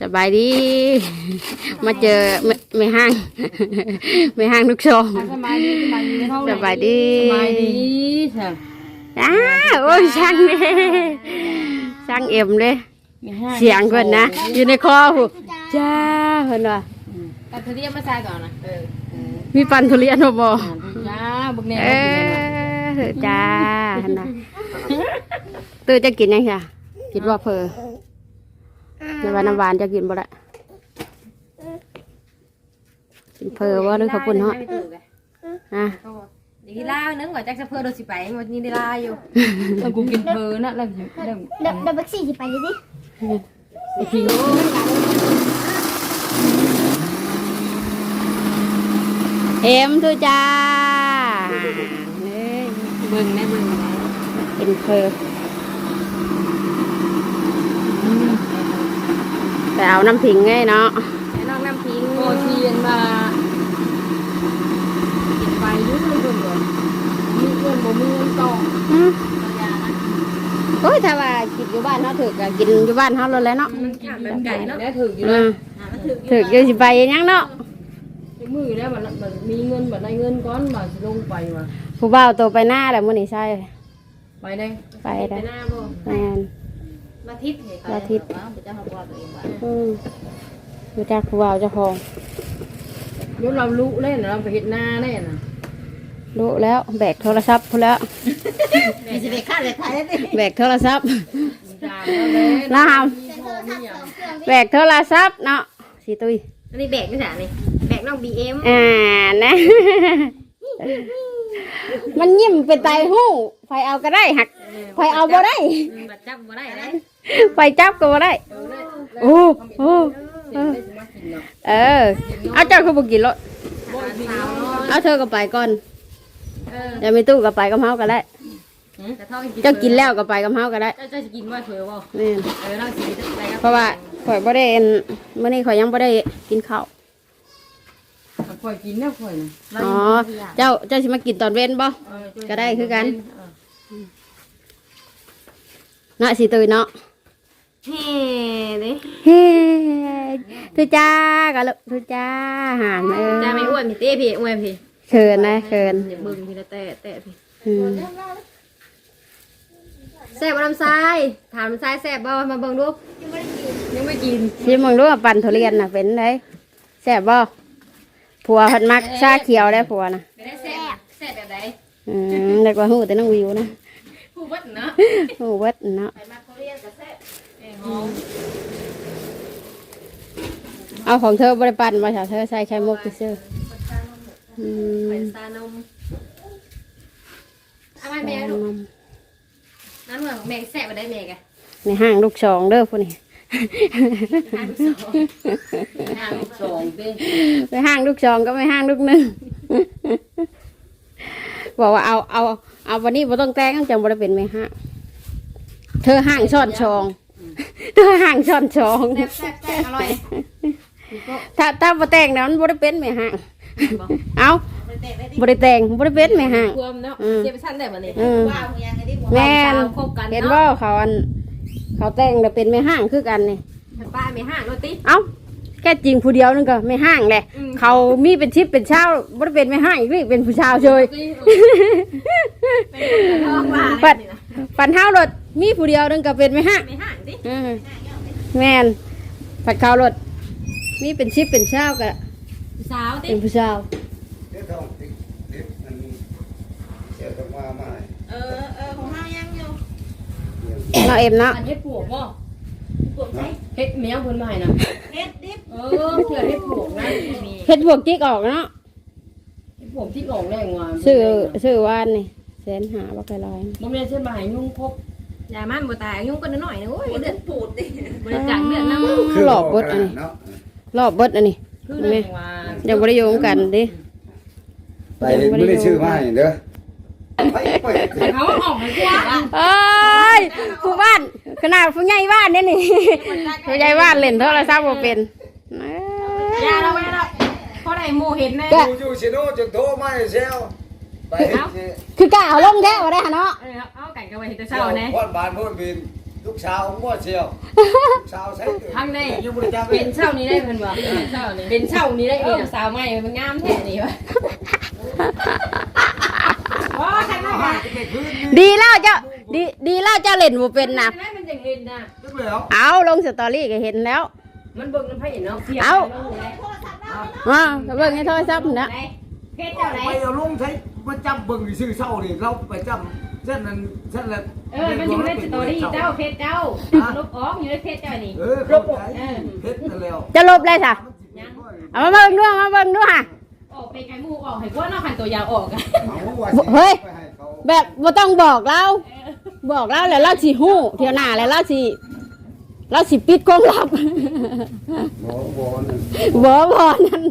สบายดี มาเจอไม่ไม่ห้างไม่ห้างลูกชมสบายดีสบายดีเท่าไหร่สบายดีสบายดีใช่อ้าโอ้ยช่างเด้ช่างเอ็มเด้มีห้าเสียงเพิ่นนะ อยู่ในคอหูจ้าเพิ่นว่าตัดทุเรียนมาใส่ก่อนนะเออมีปันทุเรียนบ่บ่จ้าบุกแนวเออจ้าหั่นน่ะตื่นจะกินยังค่ะคิดว่าเพอ ในวันน้ำหวานจะกินบ่ละกินเพอว่าหรือข้าวปุ้นเนาะอะดีลานึกว่าจักจะเพื่อโดนสิไปวันนี้ดีลาอยู่แล้วกูกินเพลินนะแล้วแล้วเดี๋ยวเดี๋ยวบักซี่สิไปเลยดิทิ้งเอ็มทุจ้านี่เบิ่งแม่เบิ่งกินเพอ แต่เอาน้ำผิงไงเนาะแม่น้องน้ำพิงโอเทียนมากินไปยุ่งเลยเบิ่งเลยมีเงินบ่มีเงินต่อโอ้ยถ้าว่ากินอยู่บ้านเขาถือก็กินอยู่บ้านเขาเลยแหล้วเนาะมันขาดแบบไก่เนาะแล้วถืออยู่อืนะมหามันถือถืออยู่สิไปยังเนาะมือแล้วมันมันมีเงินแบบได้เงินก้อนมาสิลงไปมาผู้บ่าวโตไปหน้าแล้วมื้อนี้ใช่ไปได้ไปไปได้หน้าบ่แม่น มาทิพย์เหรอมาทิพย์ว้าวเจ้าเขาบอกตัวเองว่าอืมรู้จักผู้บ่าวเจ้าของยกเรารู้เล่นเราไปเห็ดหน้าเล่นนะรู้แล้วแบกโทรศัพท์พุ่นแล้วมีสิไปฆ่าเลยใครได้ดิแบกโทรศัพท์จามแล้วเลยลาม มีโทรมีอย่างแบกโทรศัพท์เนาะสิตุยอันนี้แบกไม่ใช่นี่แบกน้องบีเอ็มอ่านะ มันยิ้มเป็นไตหู้ไฟเอาก็ได้หักไฟเอาบ่ได้ บัดจับบ่ได้เลย ไฟจับก็บ่ได้ โอ้โอ้เออ เออเอาเจ้าคือบ่กินรถสาวน้อยเอาเธอก็ไปก่อนเออเดี๋ยวมีตู้ก็ไปกับเฮาก็ได้แต่ท้องเจ้ากินแล้วก็ไปกับเฮาก็ได้เจ้าจะกินว่าเถอะบ่แม่นเออเราสิไปกับเพราะว่าข่อยบ่ได้อันมื้อนี้ข่อยยังบ่ได้กินข้าวคอยกินนะคอยนะอ๋อ เจ้าเจ้าสิมากินตอนเว้นบ่ก็ได้คือกันเนาะสิตุยเนาะ เฮ้เด้เฮ้ทุจ้าก็ลูกทุจ้าหานเออจ้าไม่อ้วนพี่เต้พี่อ้วนพี่เขินนะเขินอย่าบึ้งพี่ละแต่แต่พี่อืมแซ่บบ่ลำไส้ถามลำไส้แซ่บบ่มาเบิ่งดูยังไม่กินชิมมึงรู้ว่าปั่นทุเรียนน่ะเป็นไดแซ่บบ่ผัวเพิ่นมักชาเขียวได้ผัวน่ะไม่ได้แซ่บแซ่บแบบไหนอืมนึกว่าฮู้แต่น้องวิวนะผู้วัดเนาะฮู้เบิดเนาะไปมาเขาเรียนกับแซ่บ เอ้ยหอมเอาของเธอบ่ได้ปั่นมาค่ะเธอใส่ไข่มุกซื่อๆอืมเป็นตานมเอามาแม่ลูกนั่นเหมือนแม่แซ่บมาได้แม่แกในห้างลูกสองเด้อพุ่นนี่ทานสองทางสองเด้ไปห้างลูกสองก็ไม่ห้างลูกหนึ่งบอกว่าเอาเอาเอาวันนี้บ่ต้องแต่งจังบ่ได้เป็นไม่ห้างเธอห้างซ่อนชอง เธอห้างซ่อนชองแซ่บแซ่บแซ่บอร่อยถ้าถ้าบ่แต่งนะมันบ่ได้เป็นไม่ห้างเอาบ่ได้แต่งบ่ได้เป็นไม่ห้าง รวมเนาะอืม เจ็บไปชั้นได้บ่นี่อืม ว้าวยังไงดิแม่นว้าวคบกันเห็นเนาะว่าเขาอัน เขาแต่งแล้วเป็นไม่ห้างคือกันนี่ป้าไม่ห่างโรติเอ้าแค่จริงผู้เดียวนึงก็ไม่ห้างแหละ อืมเขามีเป็นชิปเป็นเช้าบ่ได้เป็นไม่ห้างอีกนี่เป็นผู้ชาวเฉย เป็นท้องว่าปัด ปันเท้ารถ มีผู้เดียวนึงก็เป็นไม่ห้างไม่ห่างดิอืมแม่นปัดเขารถมีเป็นชิปเป็นเช้าก็สาวดิเป็นผู้ชาวเดี๋ยวต้องติดเดี๋ยวมันเดี๋ยวต้องมาใหม่เออเออของเฮายังอยู่เราเอ็มเนาะอันเฮ็ดปวกบ่ปวดไหมเฮ็ดเมียเพิ่นมาให้นะเฮ็ดดิบเออเถื่อเฮ็ดปวกนะมีเฮ็ดพวกจิกออกเนาะเฮ็ดปวกที่หลงแรงว่าซื้อซื้อวานนี่แสนหาบ่เคยลอยบ่แม่นเช่นมาให้ยุ่งพก ยามันบ่ตายยุ่งกันหน่อยนะโอ้ยเดือดปูดดิบ่ได้จังเดือดน้ำคือหลอกเบดอันนี้เนาะรอบเบิดอันนี้คือแรงว่ายังบ่ได้โยงกันดิไปไม่ได้ชื่อมาให้เด้อไปไปแต่เขาออกให้กว่าเอ้ยผู้บ้านขนาดผู้ใหญ่บ้านเนี่ยนี่ผู้ใหญ่บ้านเล่นโทรศัพท์บ่เป็นเอ้ยยาเราไม่ได้เพราะไหนหมู่เห็นแน่ก็อยู่อยู่ชิโน่จนโทรมาให้เซล ไปเฮ็ดสิคือกะเอาลงแท้บ่ได้หะเนาะ เออเอาไก่กันไว้เห็นแต่เช้าแน่พ่อนบ้านพ่อนบินลูกสาวผมบ่เชียวลูกสาวใช้ทางได้ยังบ่ได้จับเป็นเช่านี้ได้เพิ่นว่าเป็นเช่านี้เป็นเช่านี้ได้นี่สาวใหม่มันงามแท้นี่วะอ๋อทางนั้นค่ะดีแล้วเจ้าดีดีแล้วเจ้าเล่นบ่เป็นนะได้มันจังเห็นน่ะจักแล้วเอาลงสตอรี่ก็เห็นแล้ว มันเบิ่งน้ำไผเนาะเอาอ่าเบิ่งให้โทรศัพท์นะเพชรเจ้าไหนไปเอาลงใช้ มาจับเบิ่งซื่อเช้านี่เราไปจับเส้นนั้นเส้นนั้นเออ มันอยู่ในสตอรี่เจ้าเพชรเจ้าลบออกอยู่ในเพชรเจ้านี่เออเข้าใจเฮ็ดนั่นแล้วจะลบเลยจ้ะเอามาเบิ่งด้วยมาเบิ่งด้วยฮะออกไปไกลหมู่ออกให้พวกนอกคันตัวยาวออกอะเอาว่าสิเฮ้ยไปให้เขาแบบบ่ต้องบอกเราบอกเราแล้วเราสิฮู้เที่ยวหน้าแล้วเราสิเราสิปิดกล้องลับบ่บ่นั่นบ่บ่นั่น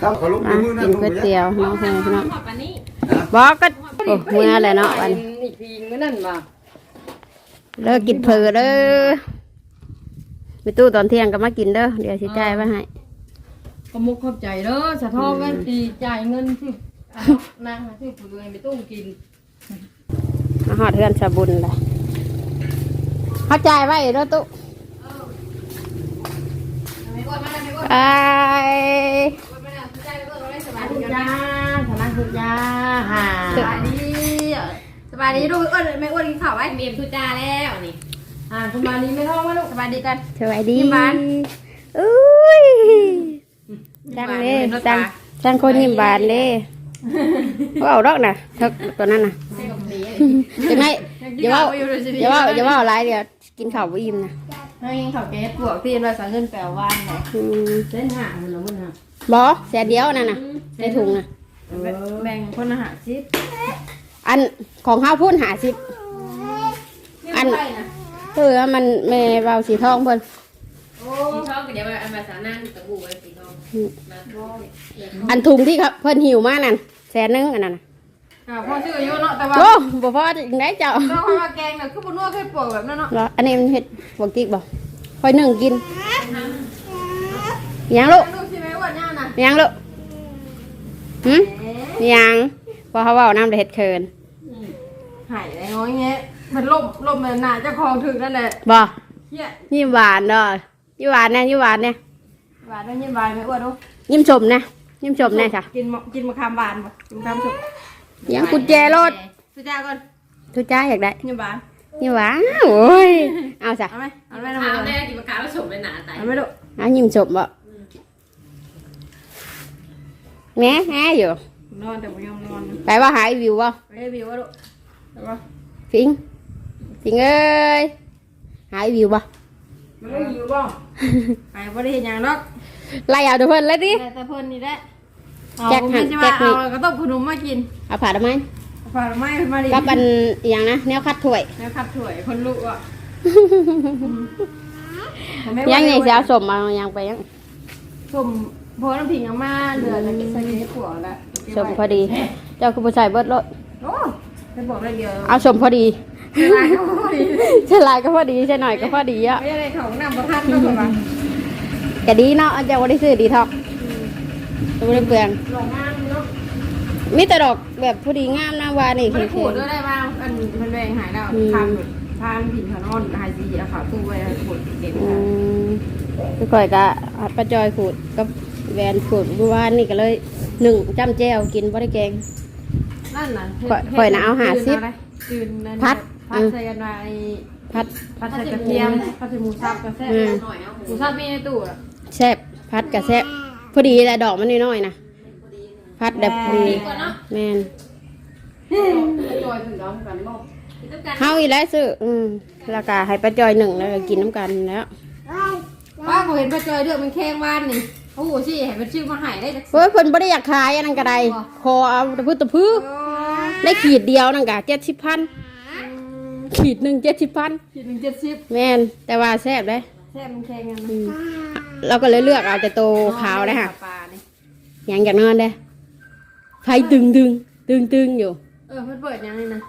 ทำเขาลุกอะในมือนั่กินนก๋วยเตี๋ยวน้องเพื่อนพี่น้องหอดปานนี้บอกก็โอ้เมื่อแหละเนาะวันนี้อีกทีมื้อนั่นว่าเลิกกินเผลอเด้อไปตู้ตอนเที่ยงก็มากินเด้อเดี๋ยวสิจ่ายไว้ให้ก็มุกเข้าใจเด้อสะท้อกันตีจ่ายเงินที่นางที่ผู้ด้วยไปตู้กินมาหอดเทือนสะบุญเลยเขาจ่ายไว้เด้อตู้ไม่ ยสบายดีจ้าสบายดีจ้าฮ่าสบายดีสบายดีลูกอ้วนไม่อ้วนกินข้าวไว้เมียมทุจ้าแล้วนี่อ่าสบายดีไม่ท้องมาลูกสบายดีกันสวัสดียิ้มหวานอุ้ยจังเลยจังจังคนยิ้มบานเลยว่าเอาดอกน่ะเทักตัวนั้นน่ะใส่กับดีจังไงอย่าว่าอย่าว่าอย่าว่าอะไรเดี๋ยวกินข้าวบ่อิ่มนะให้กินข้าวแก๊สบวกที่ว่าสังเงินแปลว่านไหนอืมเส้นห่างมันละมึงฮะ บ่แสนเดียวนั่นน่ะในถุงน่ะแบ่งคนอาหารชิปอันของข้าวพุ่นหาสิบอันเออมันแม่เบาสีทองเพิ่นโอ้ชอบกันเดี๋ยวอันภาษานั่งตะบูไว้สีทองอันถุงที่เขาเพิ่นหิวมานั่นแสนหนึงอันนั้นน่ะอ่าพ่อชื่ออายุเนาะแต่ว่าโอ้บ่พอจังไดเจ้าเราเอามาแกงเนี่ยคือบุญนัวเคยปลูกแบบนั้นเนาะเหรออันนี้มันเฮ็ดบ่กิกบ่คอยหนึ่งกินอิหยังลูกลูกใช่ไห มอ้วนเนี่ยนะอิหยังลูกหึอิหยังพอเขาเว้านำได้เฮ็ดเคินหายอะไรง้อยเงี้ยมันล่มล่มมันหนาเจ้าของถึงนั่นแหละบ่เฮียยิ้มหวานเด้อยิ้มหวานแน่ยิ้มหวานแน่หวานด้วยยิ้มหวานไหมอ้วนดูยิ้มชมแน่ยิ้มชมแน่ค่ะกินมะกินมะขามหวานป่ะกินมะขามสุกอิหยังกุญแจรถสุจ้าก่อนทุจ้าอยากได้ยิ้มหวานยิ้มหวานโอ้ยเอาซะเอาไหมเอาไหมขาวเอาไหมแน่กินมะขามแล้วสมเป็นหนาตายเอาไหมลูกเอายิ้มชมบ่ แหม่แหม่อยู่ นอนแต่ไม่ยอมนอนไปว่าหายวิวบ่ไปให้วิววะลูกเอาปะฟิงฟิงเอ้ยหายวิวบ่มันไม่อยู่บ้างไปบ่ได้เห็นอย่างนอกไล่เอาเดี๋ยวเพิ่นเลยดิ แต่แต่เพิ่นนี่แหละเอาแจ็คผมหัไม่นใช่แจ็ว่าคนี่ เอากระต้มขนมมากินเอาผ่าทำไมฝากไม้เพิ่นมาดิกับอันอหย่างนะแนวคัดถ้วยแล้วขับถ่วยคนลุกอะยังไงสิเอาสมเอาหยังไปยังสม พอน้ำผิงเอามาเดือนแล้วก็ใส่ในขวดแล้วสมพอดี เจ้าคือผู้ชายเบิดรถโอ้ไปบอกได้เดียวเอาสมพอดีไม่ได้ก็พอดีใช่ลายก็พอดีใช่หน่อยก็พอดีอะไม่ได้ของนำประทัดก็แบบว่าก็ดีเนาะเจ้าบ่ได้ซื้อดีทอกจะบ่ได้เปลืองหลงงามเนาะมีแต่ดอกแบบพอดีงามนะว่านี่ไม่คือได้ขูดด้วยได้บ้างอันมันแรงหายแล้วทานทานผิงขนอนหายซีอะค่ะตู้ไว้ขูดเก็บอืมคือข่อยก็ป้าจอยขูดกับ แวนขูดเมื่อวานนี่ก็เลยหนึ่งจ้ำแจ่วกินบ่ได้แกง นั่นน่ะข่อยน่ะเอาหาซิปจืนนั่นพัดพัดใส่กันไว้พัดพัดใส่กระเทียมพัดใส่หมูสับกระแซ่บอืมหน่อยเอาหมูสับมีในตู้อะแซ่บพัดกับแซ่บพอดีแหละดอกมันน้อยๆนะพัดแบบพอดีแม่นจอยถึงร้องกันบอกเฮาอีแล้วซื้ออืมราคาให้ป้าจอยหนึ่งแล้วก็กินน้ำกันแล้วป้าเขาเห็นป้าจอยเดือกมันแข้งบ้านนี่ โอ้โหสิเห็นมันชื่อมาหายได้จักเฮ้ยเพิ่นบ่ได้อยากขายอันนั้นก็ได้คอเอาตะพื้ตะพื้ได้ขีดเดียวนั่นก็เจ็ดสิบพันขีดหนึ่งเจ็ดสิบพันขีดหนึ่งเจ็ดสิบแม่นแต่ว่าแซ่บเลยแซ่บมันแข้งกันอืมเราก็เลยเลือกเอาแต่โตขาวนะฮะปลานี่ยังอยากนอนเด้ไฟตึงตึงตึงตึงอยู่ เออมันเปิดยังไงนะ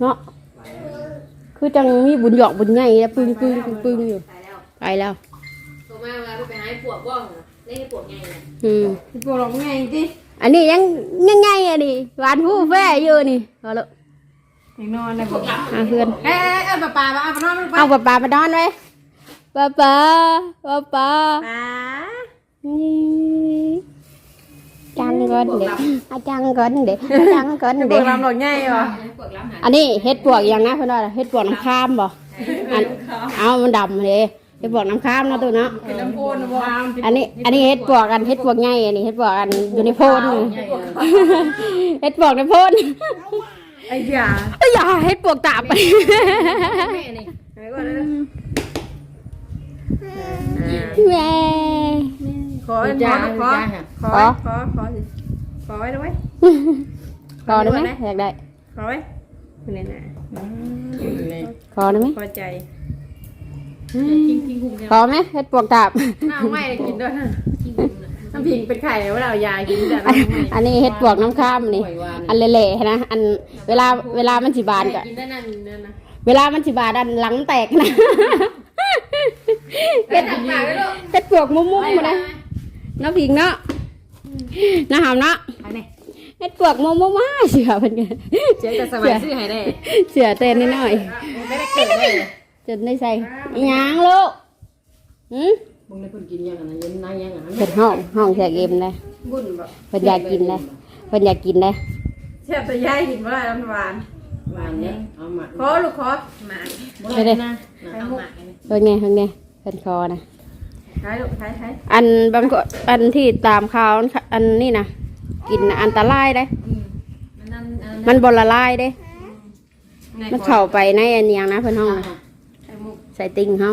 เนาะคือจังมีบุญหยอกบุญใหญ่แล้วปึ้งปึ้งปึ้งปึ้งอยู่ตายแล้ว ไปแล้ว ตัวแม่เวลาไปหาปวดบ้องเล่นปวดไงเนี่ยอืมพี่ปวดหลงไงจิอันนี้ยังยังไงอันนี้หวานผู้แฟ่อยู่นี่เอาละยังนอนเลยบอกอาเพื่อนเอ้ยเอ้ยป้าป้าป้าเอาไปนอนไปเอาป้าป้ามานอนไว้ป้าป้าป้าป้าป้านี่จังก่อนเด็กอาจังก่อนเด็กอาจังก่อนจะบเด็อกกลำหลอกง่ายเหรออันนี้เฮ็ดปวกอย่างนะเพื่อนว่าเฮ็ดปวกน้ำข้ามบ่อันเอามันดำเลย เฮ็ดปวกน้ำข้ามเนาะตัวเนาะ เป็นน้ำพูนบอกอันนี้ อันนี้เฮ็ดปวกกันเฮ็ดปวกใหญ่อันนี้เฮ็ดปวกกันอยู่ในโพนนี่เฮ็ดปวกในโพนไอ้เหี้ยเอ้ยอย่าเฮ็ดปวกตาบไปแม่นี่ไอ้ก่อนเลยแม่ขอขอขอขอขอขอขอสิขอไว้ด้วยขอได้ไหมอยากได้ขอไว้คุณเนี่ยนะขอได้ไหมพอใจ ทิ้งทิ้งหุงเนี่ยขอไหมเฮ็ดปวกตาบน้าไม่กินด้วยน้ำพิงเป็นไข่ว่าเรายากินแต่น้ำไม่อันนี้เฮ็ดปวกน้ำข้ามนี่ อันเละๆนะ อันเวลาเวลามันสิบานก็กินได้นั่นนั่นนะเวลามันสิบานอันหลังแตกนะเฮ็ดปากไว้ลูกเฮ็ดปวกมุ้มๆมาเลยน้ำพิงเนาะน้าหอมเนาะอันนี้เฮ็ดปวกมุ้มๆมาเสือเพิ่นกันเจ๊จะสบายซื้อให้ได้เสือเต้นนิดหน่อยไม่ได้เกิดได้ จนได้ใส่อีหยังลูกหืมมึงได้คนกินยังอะนะยังนายยังอะเพิ่นห้องห้องแขกเอ็มเลยบุญบ่เพิ่นอยากกินเลยเพิ่นอยากกินเลยเชฟแต่ยายกินบ่ได้น้ำหวานหวานเนี่ยเอาหมักขอลูกขอหมาบ่ได้นะเอาหมักเพิ่นไงเพิ่นไงเพิ่นคอนะใช้ลูกใช้ใช้อันบางคนอันที่ตามข่าวอันนี้นะกินน่ะอันตรายเด้มันนั่นอันมันบละลายเด้มันเข้าไปในอันเนียงนะเพิ่นห้องน่ะไข่มุก ใส่ติ่งเฮา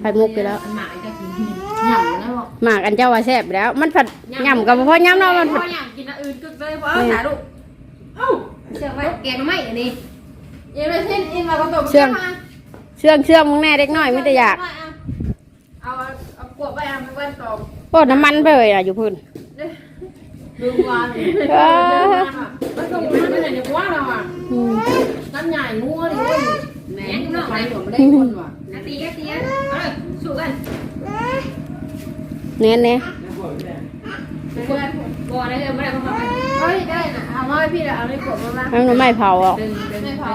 ไข่มุกไปแล้วหมักจะกินหย่ำนะบอกหมากอันเจ้าว่าแซ่บแล้ว มันผัดย่ำกับบ่พอย่ำเนาะมันพผัอดอยากกินอันอื่นกึกเลยพอเอาถ่ายลูกเอ้าเชื่อไว้แกงไม่อันนี้เย็นไปเช่นอินมาก็ตบเชื่องเชื่องมึงแน่เด็กน้อยไม่แต่อยากเอาเอากวบไปเอาไปเว้นตบโอ้น้ำมันไปเลยอะอยู่พุ่นดูวานเออมันก็มันไม่ได้จะว่าเราอะอืมน้ำใหญ่งัวดิเว้ย แหมนอกไปผมไม่ได้คนว่ะนาตีก็ตีอะเอ้ยสู้กันเน้นเน้เพื่อนบัวอะไรเออไม่ได้ก็มาเฮ้ยได้น่ะเอามาให้พี่ละเอาในกวบมามาให้มันไม่เผาอะดึงดึงไม่พอ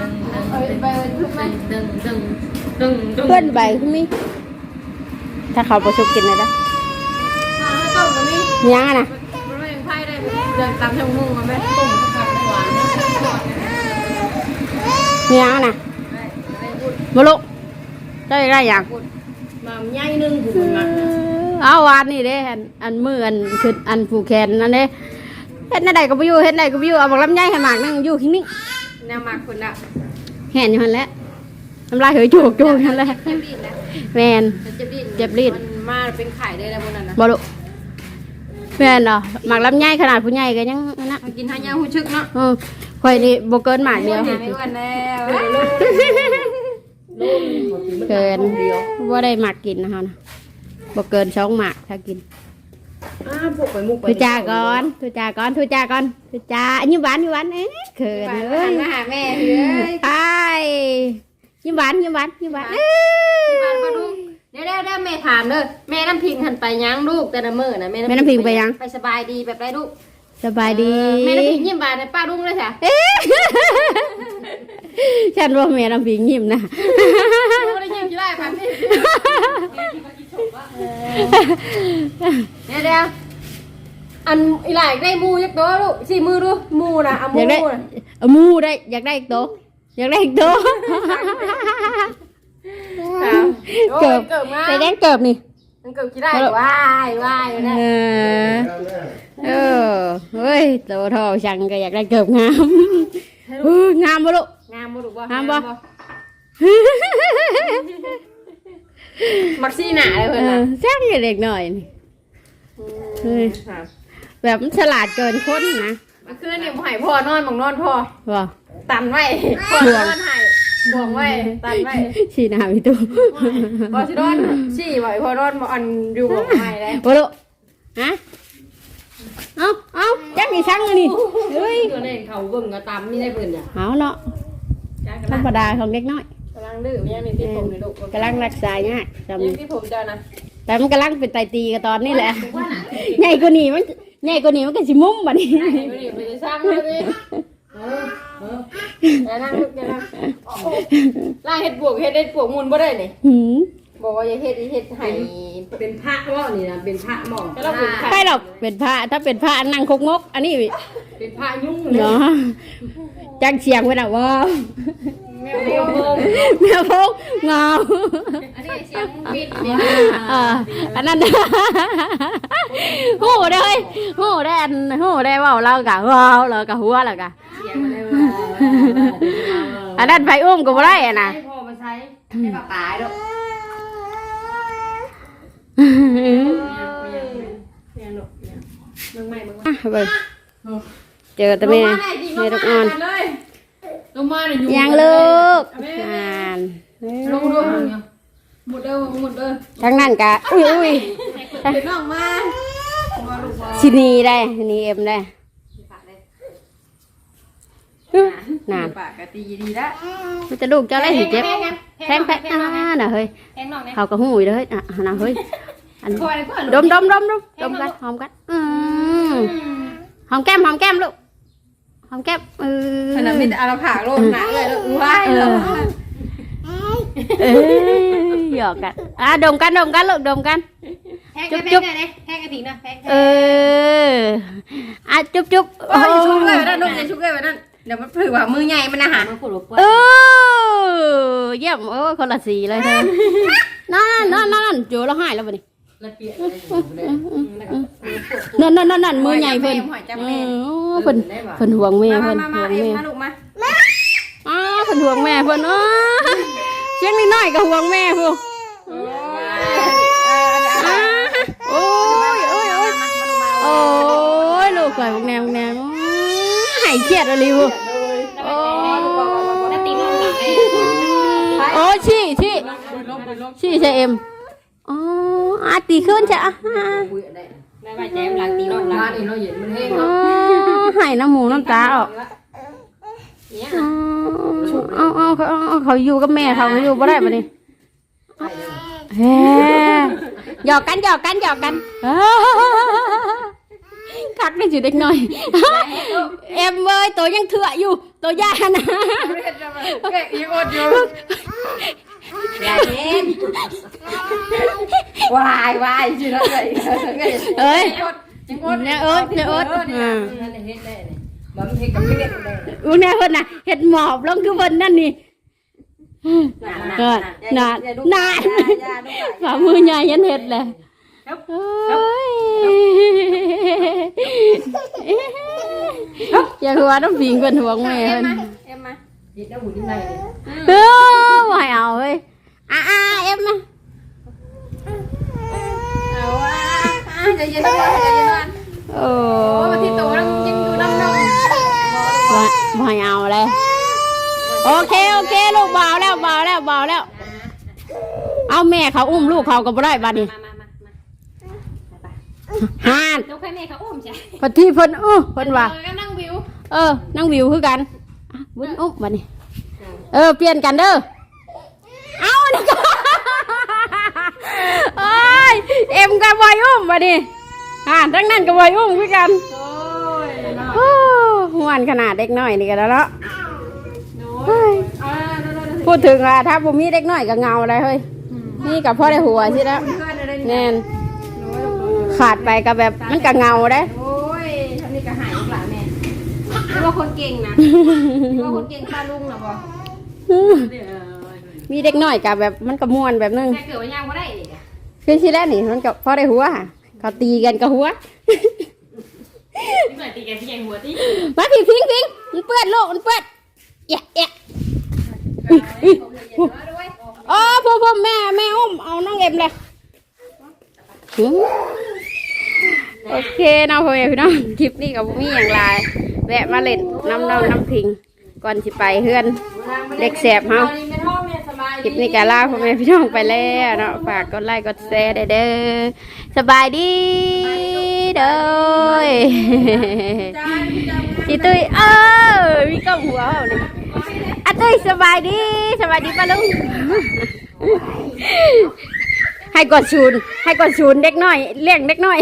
ดึงเอ้ยไปทุกไหมดึงดึงดึงดึงเพื่อนใบขึ้นมีถ้าเขาประชุกินเลยนะมาให้ต้มกับนี่ยังอะนะมันไม่ยังไพ่ได้เดินตามช่องมุ่งมาไหมต้มกับหวานยังอะนะ มาลุกได้ได้ยังมาใหญ่นึงกูมันมักเอาวานนี่เด้อันอันมืออันคืออันผูกแขนนั่นเด้เฮ็ดใดก็บ่อยู่เฮ็ดใดก็บ่อยู่เอาบอกลำไยให้หมากนึงอยู่คิงนิ่งแนวหมักคุณละแห่นอยู่หั่นแหละน้ำลายเหยจูกจูกนั่นแหละเจ็บดิ้นนะแม่นเจ็บดิ้นเจ็บลิ้นมันมาเป็นไข่เลยนะบนนั้นนะบ่ลุแม่นเนาะหมากลำไยขนาดผู้ใหญ่ก็ยังนั่นนะมากินทานยาหูชึกเนาะเออข่อยนี่บ่เกินหมากเดียวหาไม่วันแล้ว เกินบ่ได้หมากกินนะคะนะบ่เกินสองหมากถ้ากินอ้าพวกไปมุกไปทุจาก่อนทุจาก่อนทุจาก่อนทุจายิ้มหวานยิ้มหวานเอ๊ะเขินไปเลยมาหาแม่เฮ้ยไอ้ยิ้มหวานยิ้มหวานยิ้มหวานเอ้ยบ้านมาดูเดี๋ยวเดี๋ยวเดี๋ยวแม่ถามเด้อแม่น้ำพิงหันไปยังลูกแต่ละมื้อนะแม่น้ำพิงไปยังไปสบายดีแบบไรลูกสบายดีแม่น้ำพิงยิ้มบานให้ป้าลุงเลยค่ะเอ๊ะ ฉันว่าแม่น้ำพิงยิ้มนะไม่ได้ยิ้มจะได้ค่ะพี่เดี๋ยวเดี๋ยวอันอีหลายได้มูยักตัวลูกสี่มือดูมูนะเอามูอยากได้มูนะเอามูได้อยากได้อีกโตะอยากได้อีกโตะเกิบเกิบมาไปแดงเกิบนี่มันเกิบกี่ได้ว้ายว้ายอยู่เอนะอเออเฮ้ยโตทอช่างก็อยากได้เกิบงามเอองามบ่ลูก งามบ่ลูกบ่งามบ่ มักซี่หนาเลยเอเพื่อนอนะแซ่บอยู่เด็กหน่อยนี่ เฮ้ยแบบมันฉลาดเกินคนนะมันคือนี่บ่ให้พ่อนอนบังนอนพ่อ ว่าตันไว้พ่อนอนให้บ่วงไว้ตันไว้ชีหนาพี่ตู้บ่สินอนชี้ไว้พ่อนอนบ่อันอยู่บ่วงไว้ได้โอ้ลูกฮะเอาเอาจักอีช่างเลยนี่เฮ้ยตัวนี้เขาเบิ่งก็ตามนี่ได้เพิ่นจ้ะเอาเนาะจ้าก ธรรมดาของเด็กน้อยกำลังดื้อยังนี่ที่ผมนี่ลูกกำลังรักษายากจยังที่ผมเจ้านะำแต่มันกำลังเป็นไตตีกันตอนนี้แหละใหญ่กว่านี้มันใหญ่กว่านี้มันก็สิมุ้มบัดนี้ไม่ได้ไปสร้างเลยดิอย่านั่งลูกอย่านั่งล่าเฮ็ดบวกเฮ็ดเฮ็ดบวกมูลบ่ได้นี่หืมบอกว่าอย่าเฮ็ดเฮ็ดให้เป็นพระว่านี่นะเป็นพระหมอก็เราเป็นใครหรอกเป็นพระถ้าเป็นพระนั่งคกงก อันนี้เป็นพระยุ่งเนาะ จังเสียงไว้น่ะว่าแม่โบงแม่พกเงาอันนี้เสียงปิดเนี่ยอ่าอันนั้นหูได้หูได้อันหูได้เว่าเรากะว้าวเรากะหัวเรากะอันนั้นไปอุ้มก็บ่ได้อะนะให้พ่อมาใช้ให้ป้าป๋าด้วยมึงไม่มึงอะเบิ่งเจอแต่แม่แม่ลูกอ่อนเลยลงมาเนี่ยอยู่ยังลูกอ่านลงด้วยหมดเด้อหมดเด้อทั้งนั้นกะอุ้ยอุ้ยเดี๋ยวน้องมาชินีได้ชินีเอ็มได้นานปากกะตีดีแล้วมันจะลูกเจ้าได้สิเจ็บแทงแพะอ่าน่ะเฮ้ยแทงน้องเนี่ยเขาก็หูยเลยอะน่ะเฮ้ยอันคอยเพื่อนดมดมดมดมดมกันหอมกันอืมหอมแก้มหอมแก้มลูก หอมแก้มเออขนาดมีแต่อาราผากโลกหนาเลยแล้วว้ายเอเลอยเอ้ยหยอกกันอะดมกันดมกันลูกดมกันแทงแทงเลยแทงกระถิ่งนะแทงเอออะจุ๊บจุ๊บโอ้ยชุบเลยไปนั่นนุ่มอย่าชุบเลยไปนั่นเดี๋ยวมันถือว่ามือใหญ่มันอาหารมันขุดลงเออเยี่ยมโอ้ยคนละสีเลยเธอนั่นนั่นนั่นนั่นโจแล้วหายแล้วบ่นี่ ละเปียดนั่นนั่นนั่นนั่นมือใหญ่เพิ่นเออเพิ่นเพิ่นห่วงแม่มาเพิ่นมาห่มาวงเอ็มแม่มาลูกมาอ้าเพิ่นห่วงแม่เพิ่นอ้าเสียงนิดหน่อยก็ห่วงแม่พุ่นอ้าโอ้ยโอ้ยโอ้ยโอ้ยลูกข่อยพวกแนวพวกแนวหายเครียดอะไรพุ่นโอ้นั่นตีน้องหลังเลยโอ้ชี้ชี้ชี้ใช่เอ็มอ๋ ออาตีขึ้นจ้ะอะไม่ไหวแจมหลังตีน้องหลังร้านนี้เราเห็นมันแห้งอ๋อใหายน้ำหมูน้ำตาออกเนี่ยอ๋อเอาเอาเอาเอาเขาอยู่กับแม่เขาไม่อยู่บ่ได้ปะนี่เฮ้หยอกกันหยอกกันหยอกกันอ้าวคักได้จุดเด็กหน่อยเอ็มเอ้ยตัวยังเถื่ออยู่ตัวยานะแก อีโอดอยู่อย่าเล่นวายวายจีแล้วเลยเอ้ยจิงโอดเนี่ยเอิร์ดเนี่ยเอิร์ดนี่อ่านั่นเฮ็ดได้นี่มันเฮ็ดกับพี่เด็กได้อุ้ยแน่เพิ่นน่ะเห็ดหมอบลงคือเพิ่นนั่นนี่เกิดนานนานฝ่ามือใหญ่ยันเห็ดเลยเอ้ยอย่าหัวน้ำผิงเป็นห่วงแม่เพิ่นเอ็มมา เฮ็ดแล้วหุ่นที่ไหนนี่เออไม่เอาเว้ยอ่าเอ็มมาเอาว่าจะยืนนอนจะยืนนอนโอ้โอ้ที่โตแล้วยังดูน้ำนมไม่ไม่เอาเลยโอเคโอเคลูกเบาแล้วเบาแล้วเบาแล้ว เอาแม่เขาอุ้มลูกเขาก็บ่ได้บัดนี้ฮานลูกให้แม่เขาอุ้มใช่พอที่เพิ่นอู้เพิ่นว่าก็นั่งวิว เออนั่งวิวคือกัน บุญอุ๊บมานี่เออเปลี่ยนกันเด้อเอานี่ก็โอ้ยเอ็มกับบอยอุ้มมาดิอ่าทั้งนั้นกับบอยอุ้มคือกันโอ้ยหวนขนาดเด็กน้อยนี่กันแล้วเนาะพูดถึงอะถ้าผมมีเด็กน้อยก็เงาอะไรเฮ้ยนี่กับพ่อได้หัวสิแล้วๆเพื่อนอะไรนี่แน่นขาดไปก็แบบมันก็เงาได้ โอ้ยทำนี่ก็หายอีกหลานแม่ นี่ว่าคนเก่งนะนี่ว่าคนเก่งป้าลุงนะบ่มีเด็กน้อยกับแบบมันก็ม่วนแบบนึงแต่เกิดว่ายังไม่ได้อีกคือที่แรกนี่มันก็พอได้หัวค่ะเขาตีกันกับหัวนี่เหมือนตีกันที่ยังหัวที่มาพิงพิงพิงมันเปื้อนโลกมันเปื้อนแอะแอะอุ๊ยอุ๊ยอุ๊ยอ๋อพ่อพ่อแม่แม่อุ้มเอาน้องเอ็มเลยถึงโอเคเนาะพ่อแม่พี่น้องคลิปนี้กับมีอย่างไร แวะมาเล่นน้ำน้องน้ำพิง ก่อนสิไปเฮือนเด็กแสบเฮาคลิปนี้ก็ลาพ่อแม่พี่น้องไปแล้วเนาะฝากกดไลค์กดแชร์ได้เด้อสบายดีเด้ออีตุ้ยเออมีกล้องหัวเอาเลยอะตุ้ยสบายดีสบายดีป้าลุงให้กดศูนให้กดศูนเด็กน้อยเลี้ยงเด็กน้อย